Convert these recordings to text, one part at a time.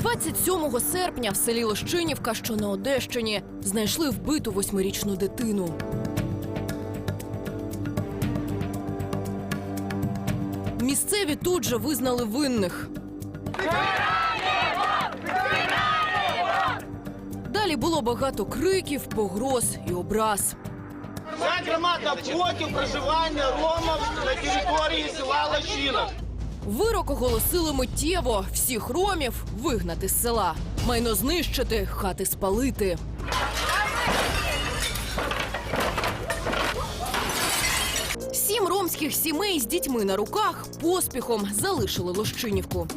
27 серпня в селі Лощинівка, що на Одещині, знайшли вбиту восьмирічну дитину. Місцеві тут же визнали винних. Далі було багато криків, погроз і образ. Вся громада проти проживання ромів на території села Лощинок. Вирок оголосили миттєво всіх ромів вигнати з села, майно знищити, хати спалити. Сім ромських сімей з дітьми на руках поспіхом залишили Лощинівку.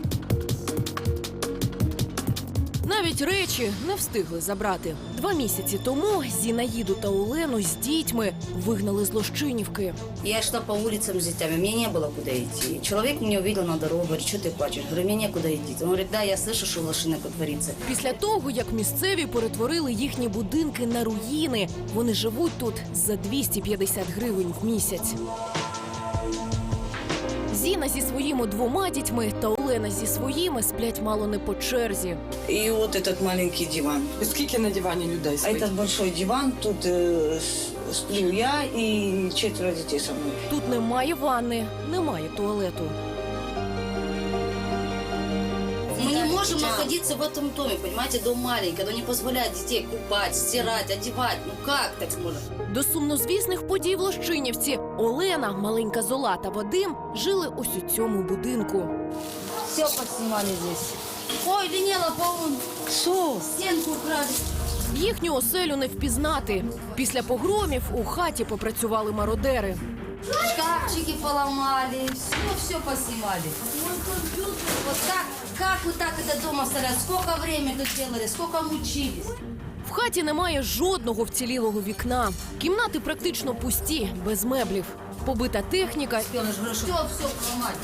Навіть речі не встигли забрати. Два місяці тому Зінаїду та Олену з дітьми вигнали з Лощинівки. Я шла по улицам с детьми, мне не было куда идти. Человек меня увидел на дорогу, говорит, что ты плачешь? Говорю, мне некуда идти. Он говорит, да, я слышу, что в лошинок творится. Після того, як місцеві перетворили їхні будинки на руїни, вони живуть тут за 250 гривень в місяць. Зіна зі своїми двома дітьми та Олена зі своїми сплять мало не по черзі. И вот этот маленький диван. Скільки на дивані людей А спить? этот большой диван, тут э, с- сплю я и четверо детей со мной. Тут немає ванни, немає туалету. Мы не можем находиться в этом доме, понимаете, дом маленький, оно не позволяет детей купать, стирать, одевать. Ну как так можно? До сумнозвісних подій в Лощинівці Олена, маленька Зола та Вадим жили ось у цьому будинку. Все подснимали здесь. Ой, линела, по-моему, Що? стенку украли. Їхню оселю не впізнати. Після погромів у хаті попрацювали мародери. Шкафчики поломали, все, все поснимали. Вот как, как вы так это дома оставляли? Сколько времени тут делали, сколько мучились? Хаті немає жодного вцілілого вікна. Кімнати практично пусті, без меблів. Побита техніка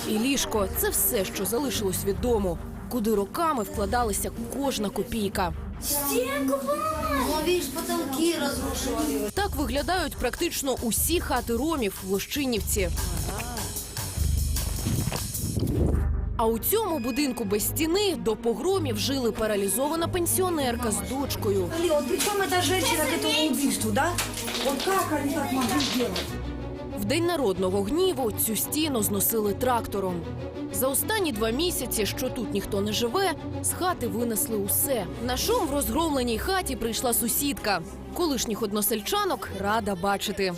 і ліжко це все, що залишилось від дому, куди роками вкладалася кожна копійка. Стенку поломали. Ну, потолки разрушивали. Так виглядають практично усі хати ромів в Лощинівці. А у цьому будинку без стіни до погромів жили паралізована пенсіонерка з дочкою. Вот причем это женщина к этому убийству, да? Вот как они так могли сделать? В день народного гніву цю стіну зносили трактором. За останні два місяці, що тут ніхто не живе, з хати винесли усе. На шум в розгромленій хаті прийшла сусідка. Колишніх односельчанок рада бачити.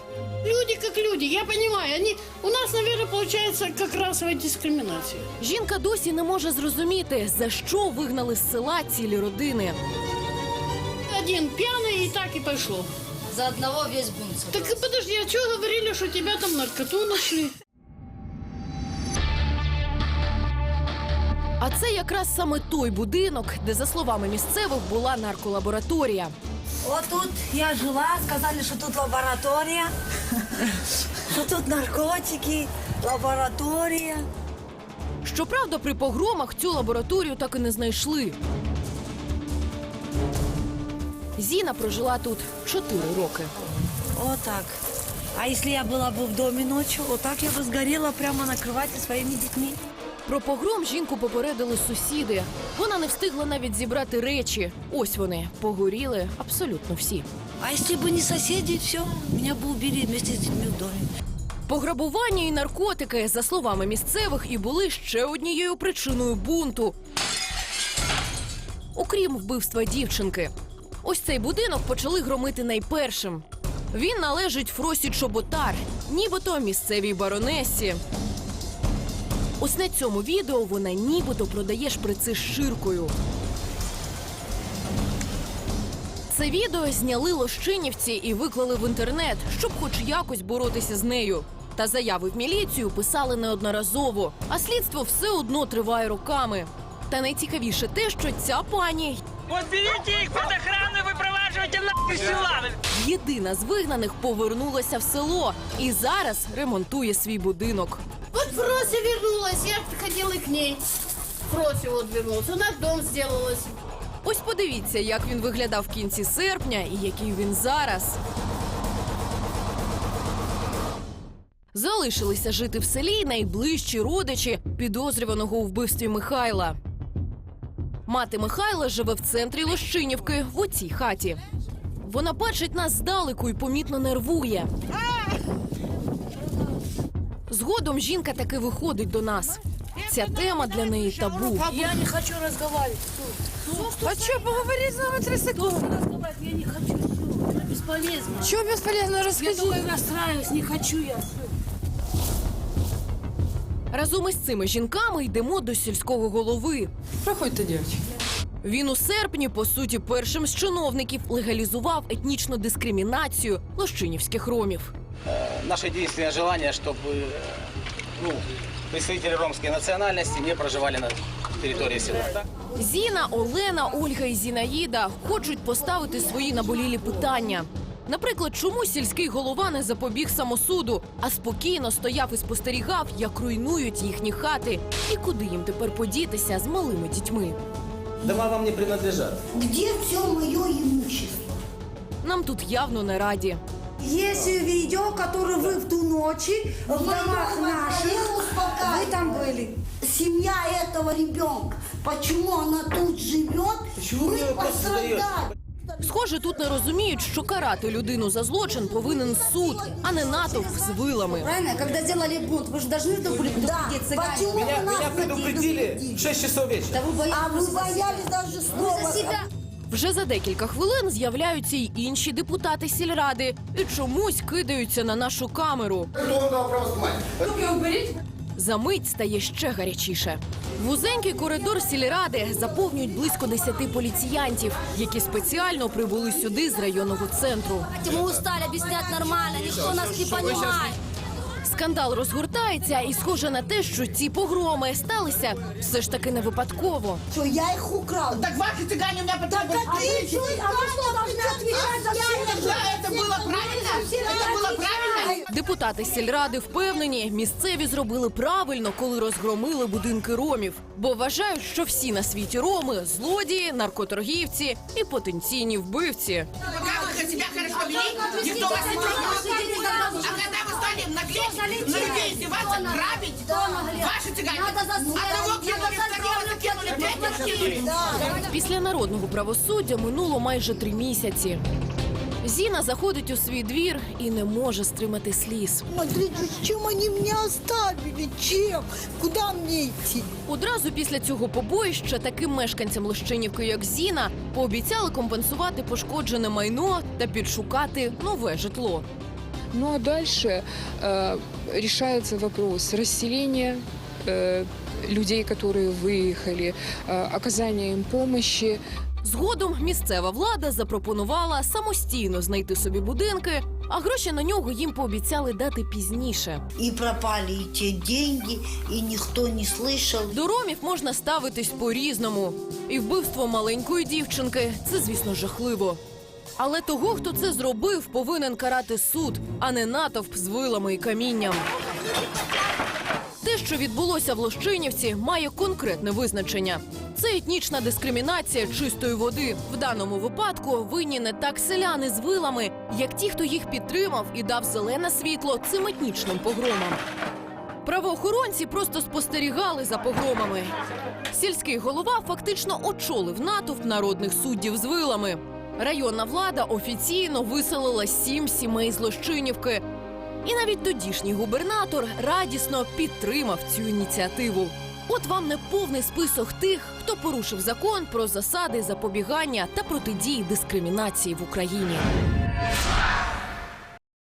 Люди как люди, я понимаю, они у нас, наверное, получается как расовая дискриминация. Жінка досі не може зрозуміти, за що вигнали з села цілі родини. Один пьяный и так и пошло. За одного весь бунт. Так и подожди, а что говорили, что тебя там наркоту нашли? А це якраз саме той будинок, де, за словами місцевих, була нарколабораторія. Вот тут я жила, сказали, что тут лаборатория, что тут наркотики, лаборатория. Щоправда, при погромах цю лабораторію так і не знайшли. Зіна прожила тут чотири роки. Вот так. А если я была бы в доме ночью, вот так я бы сгорела прямо на кровати своими детьми. Про погром жінку попередили сусіди. Вона не встигла навіть зібрати речі. Ось вони погоріли абсолютно всі. А если бы не соседи, все, меня бы убили вместе в доме. Пограбування і наркотики, за словами місцевих, і були ще однією причиною бунту. Окрім вбивства дівчинки. Ось цей будинок почали громити найпершим. Він належить Фросі Чоботар, нібито місцевій баронесі. Ось на цьому відео вона нібито продає шприци з ширкою. Це відео зняли лощинівці і виклали в інтернет, щоб хоч якось боротися з нею. Та заяви в міліцію писали неодноразово, а слідство все одно триває роками. Та найцікавіше те, що ця пані Вот берите их под охрану и выпроваживайте нахуй из села. єдина з вигнаних повернулася в село і зараз ремонтує свій будинок. Вот Фрося вернулась, я ходила к ней. Фрося вот вернулась, у нас дом сделалось. Ось подивіться, як він виглядав в кінці серпня і який він зараз. Залишилися жити в селі найближчі родичі підозрюваного у вбивстві Михайла. Мати Михайла живе в центрі Лощинівки в оцій хаті. Вона бачить нас здалеку і помітно нервує. Згодом жінка таки виходить до нас. Ця тема для неї табу. Я не хочу разговаривать. А что, поговорить с нами три секунды? разговаривать? Я не хочу. Всё, это бесполезно. Что бесполезно, Я расскажи. такой расстраиваюсь, не хочу я. Разом із цими жінками йдемо до сільського голови. Проходьте, девочки. Він у серпні, по суті, першим з чиновників легалізував етнічну дискримінацію лощинівських ромів. наше единственное желание, чтобы э, ну, представители ромской национальности не проживали на территории села. Зіна, Олена, Ольга і Зінаїда хочуть поставити свої наболілі питання. Наприклад, чому сільський голова не запобіг самосуду, а спокійно стояв і спостерігав, як руйнують їхні хати, і куди їм тепер подітися з малими дітьми. Дома вам не принадлежат. Где все мое имущество? Нам тут явно не раді. Есть видео, которое вы в ту ночи в домах наших, вы там были. Семья этого ребенка, почему она тут живет, Почему вы мы её просто пострадали. Схоже, тут не розуміють, що карати людину за злочин повинен суд, а не натовп з вилами. Правильно? Когда делали бунт, вы же должны это были Да, предупредить цыгане. почему Меня, вы нас меня предупредили в 6 часов вечера. Да вы боялись А вы просто за себя. боялись даже слова. Вже за декілька хвилин з'являються й інші депутати сільради і чомусь кидаються на нашу камеру. За мить стає ще гарячіше. Вузенький коридор сільради заповнюють близько десяти поліціянтів, які спеціально прибули сюди з районного центру. Мы устали объяснять нормально, никто нас не понимает. Скандал розгортається, і схоже на те, що ці погроми сталися все ж таки не випадково. Что я их украл. Так ваши цыгане у меня потребуют. А вы что, а вы что должны отвечать за все Да, это было правильно? Это было правильно? Депутати сільради впевнені, місцеві зробили правильно, коли розгромили будинки ромів, бо вважають, що всі на світі роми злодії, наркоторгівці і потенційні вбивці. Пока вы себя хорошо вели, никто вас не трогал. А когда вы стали наглеть, на людей издеваться, грабить, ваши цыгане, одного кинули, второго закинули, третьего кинули. Після народного правосуддя минуло майже три місяці. Зіна заходить у свій двір і не може стримати сліз. Смотрите, чем они меня оставили, чем? Куда мне идти? Одразу після цього побоїща таким мешканцям Лощинівки, як Зіна, пообіцяли компенсувати пошкоджене майно та підшукати нове житло. Ну а дальше э, решается вопрос расселения э, людей, которые выехали, э, оказания им помощи. Згодом місцева влада запропонувала самостійно знайти собі будинки, а гроші на нього їм пообіцяли дати пізніше. И пропали и те деньги, и никто не слышал. До ромів можна ставитись по-різному. І вбивство маленької дівчинки це, звісно, жахливо. Але того, хто це зробив, повинен карати суд, а не натовп з вилами і камінням. Те, що відбулося в Лощинівці, має конкретне визначення. Це етнічна дискримінація чистої води. В даному випадку винні не так селяни з вилами, як ті, хто їх підтримав і дав зелене світло цим етнічним погромам. Правоохоронці просто спостерігали за погромами. Сільський голова фактично очолив натовп народних суддів з вилами. Районна влада офіційно виселила сім сімей злощинівки. І навіть тодішній губернатор радісно підтримав цю ініціативу. От вам не повний список тих, хто порушив закон про засади запобігання та протидії дискримінації в Україні.